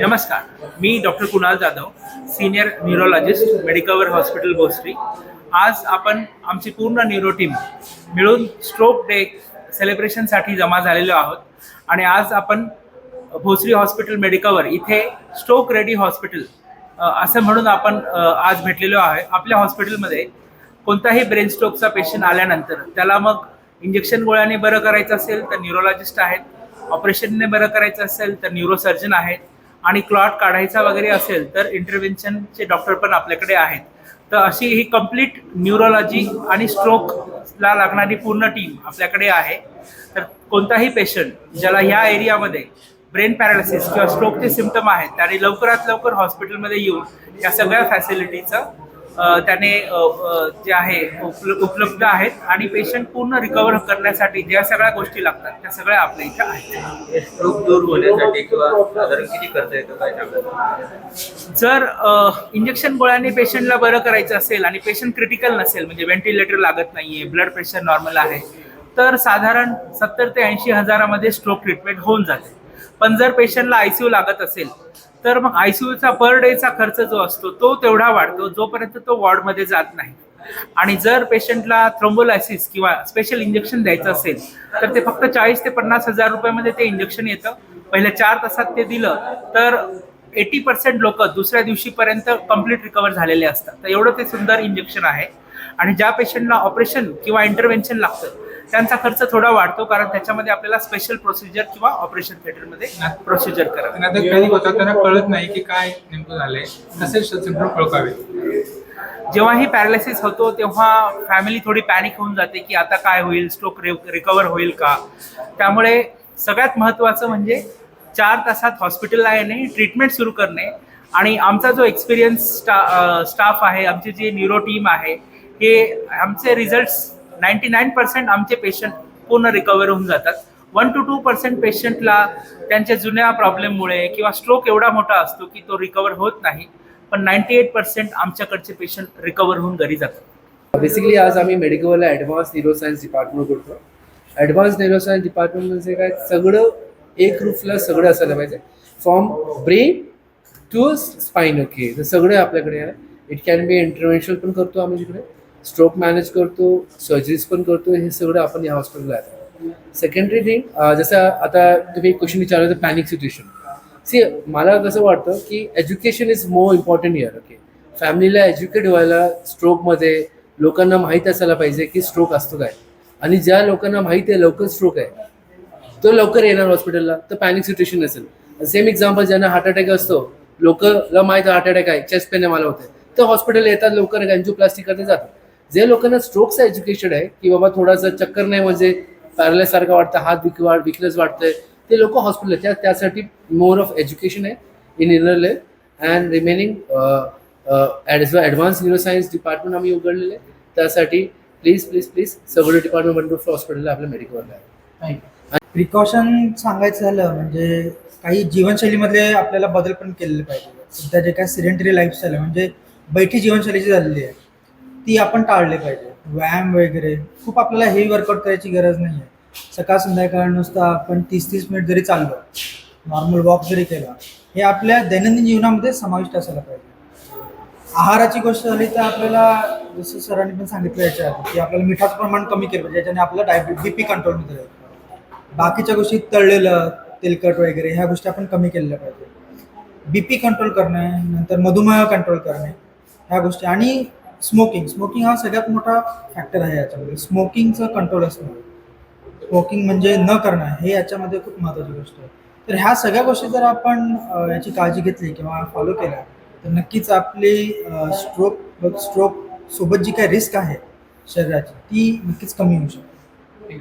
नमस्कार मी doctor Kunal Jadhav senior neurologist Medicover hospital Bhosari. आज आपण आमची पूर्ण न्यूरो टीम मिळून स्ट्रोक डे सेलिब्रेशनसाठी जमा झालेलो आहोत. आणि आज आपण भोसरी हॉस्पिटल मेडिकवर इथे स्ट्रोक रेडी हॉस्पिटल असं म्हणून आपण आज भेटलेलो आहे. आपल्या हॉस्पिटलमध्ये कोणताही ब्रेन स्ट्रोकचा पेशंट आल्यानंतर त्याला मग इंजेक्शन गोळ्याने बरं करायचं असेल तर न्यूरोलॉजिस्ट आहेत. ऑपरेशनने बरं करायचं असेल तर न्यूरोसर्जन आहेत. आणि क्लॉट काढायचा वगैरे असेल तर इंटरव्हेन्शनचे डॉक्टर पण आपल्याकडे आहेत. तर अशी ही कंप्लीट न्यूरोलॉजी आणि स्ट्रोकला लागणारी पूर्ण टीम आपल्याकडे आहे. तर कोणताही पेशंट ज्याला ह्या एरियामध्ये ब्रेन पॅरालिसिस किंवा स्ट्रोकचे सिमटम आहेत त्याने लवकरात लवकर हॉस्पिटलमध्ये येऊन या सगळ्या फॅसिलिटीचं त्याने जे आहे उपल- उपलब्ध आहेत आणि पेशंट पूर्ण रिकवर करण्यासाठी ज्या सगळ्या गोष्टी लागतात त्या सगळ्या आपल्या इथं आहेत. स्ट्रोक दूर होण्यासाठी किंवा साधारण किती खर्च येतो काय जर इंजेक्शन गोळ्याने पेशंटला बरं करायचं असेल आणि पेशंट क्रिटिकल नसेल म्हणजे व्हेंटिलेटर लागत नाहीये ब्लड प्रेशर नॉर्मल आहे तर साधारण सत्तर ते ऐंशी हजारामध्ये स्ट्रोक ट्रीटमेंट होऊन जाते. पण जर पेशंटला आयसीयू लागत असेल तर मग आयसीयूचा पर डेचा खर्च जो असतो तो तेवढा वाढतो जोपर्यंत तो वॉर्डमध्ये जात नाही. आणि जर पेशंटला थ्रोम्बोलायसिस किंवा स्पेशल इंजेक्शन द्यायचं असेल तर ते फक्त चाळीस ते पन्नास हजार रुपयामध्ये ते इंजेक्शन येतं. पहिल्या चार तासात ते दिलं तर एटी पर्सेंट लोक दुसऱ्या दिवशीपर्यंत कंप्लीट रिकवर झालेले असतात. तर एवढं ते सुंदर इंजेक्शन आहे. आणि ज्या पेशंटला ऑपरेशन किंवा इंटरव्हेन्शन लागतं त्यांचा खर्च थोडा वाढतो कारण त्याच्यामध्ये आपल्याला स्पेशल प्रोसिजर किंवा ऑपरेशन थिएटरमध्ये प्रोसिजर करावी. त्यांना आता पॅनिक होतात त्यांना कळत नाही की काय नेमकं झालंय. ओळखावे? जेव्हा ही पॅरालिसिस होतो तेव्हा फॅमिली थोडी पॅनिक होऊन जाते की आता काय होईल स्ट्रोक रिकवर होईल का? त्यामुळे सगळ्यात महत्त्वाचं म्हणजे चार तासात हॉस्पिटलला येणे ट्रीटमेंट सुरू करणे. आणि आमचा जो एक्सपिरियन्स स्टा स्टाफ आहे आमची जी न्यूरो टीम आहे हे आमचे रिझल्ट्स नाईन्टी नाईन पर्सेंट आमचे पेशंट पूर्ण रिकवर होऊन जातात. वन टू टू पर्सेंट पेशंटला त्यांच्या जुन्या प्रॉब्लेममुळे किंवा स्ट्रोक एवढा मोठा असतो की तो रिकवर होत नाही पण नाईन्टी एट पर्सेंट आमच्याकडचे पेशंट रिकवर होऊन घरी जातात. बेसिकली आज आम्ही मेडिकलला ॲडव्हान्स न्यूरोसायन्स डिपार्टमेंट करतो ॲडव्हान्स न्यूरोसायन्स डिपार्टमेंट म्हणजे काय? सगळं एक रूफला सगळं असायला पाहिजे. From brain to spine okay सगळं आपल्याकडे आहे. इट कॅन बी इंटरव्हेन्शन पण करतो आम्ही तिकडे. स्ट्रोक मॅनेज करतो सर्जरीज पण करतो हे सगळं आपण या हॉस्पिटलला आहे. सेकंडरी थिंग जसं आता तुम्ही क्वेश्चन विचारलं तर पॅनिक सिच्युएशन सी मला कसं वाटतं की education is more important year okay फॅमिलीला एज्युकेट व्हायला स्ट्रोकमध्ये लोकांना माहीत असायला पाहिजे की स्ट्रोक असतो काय. आणि ज्या लोकांना माहिती आहे लवकर स्ट्रोक आहे तो लवकर येणार हॉस्पिटलला तर पॅनिक सिच्युएशन नसेल सेम एक्झाम्पल ज्यांना हार्ट अटॅक असतो लोकला माहीत हार्ट अटॅक आहे चेस्ट पेन मला होते तर हॉस्पिटल येतात लवकर अँजिओप्लास्टिक करते जातात. जे लोकांना स्ट्रोकचं एज्युकेशन आहे की बाबा थोडासा चक्कर नाही म्हणजे पॅरल्यासारखं वाटतं हात विक वाट विकनेस वाटतंय ते लोक हॉस्पिटल त्या त्यासाठी मोर ऑफ एज्युकेशन आहे in inner level and remaining advance neuroscience department आम्ही उघडलेले त्यासाठी प्लीज प्लीज प्लीज सगळं डिपार्टमेंट वंडरफुल हॉस्पिटलला आपल्या मेडिकलला आहे प्रिकॉशन सांगायचं झालं म्हणजे काही जीवनशैलीमधले आपल्याला बदल पण केलेले पाहिजे सध्या जे काय सिडेंटरी लाईफस्टाईल आहे म्हणजे बैठी जीवनशैलीची झालेली आहे. ती आपण टाळले पाहिजे. व्यायाम वगैरे खूप आपल्याला हेवी वर्कआउट करायची गरज नाही आहे सकाळ संध्याकाळ नुसतं आपण तीस तीस मिनिट जरी चाललो नॉर्मल वॉक जरी केला हे आपल्या दैनंदिन जीवनामध्ये समाविष्ट असायला पाहिजे. आहाराची गोष्ट झाली तर आपल्याला जसं सरांनी पण सांगितलं याच्या की आपल्याला मिठाचं प्रमाण कमी केलं पाहिजे ज्याच्याने आपलं डायबिट बी पी कंट्रोलमध्ये राहील बाकीच्या गोष्टी तळलेलं तेलकट वगैरे ह्या गोष्टी आपण कमी केलेल्या पाहिजे. बी पी कंट्रोल करणे नंतर मधुमेह कंट्रोल करणे ह्या गोष्टी. आणि स्मोकिंग. स्मोकिंग हा सगळ्यात मोठा फॅक्टर आहे याच्यामध्ये. स्मोकिंगचं कंट्रोल असणं. स्मोकिंग म्हणजे न करणं हे याच्यामध्ये खूप महत्त्वाची गोष्ट आहे. तर ह्या सगळ्या गोष्टी जर आपण याची काळजी घेतली किंवा फॉलो केल्या तर नक्कीच आपली स्ट्रोक स्ट्रोक सोबत जी काही रिस्क आहे शरीराची ती नक्कीच कमी होऊ शकते.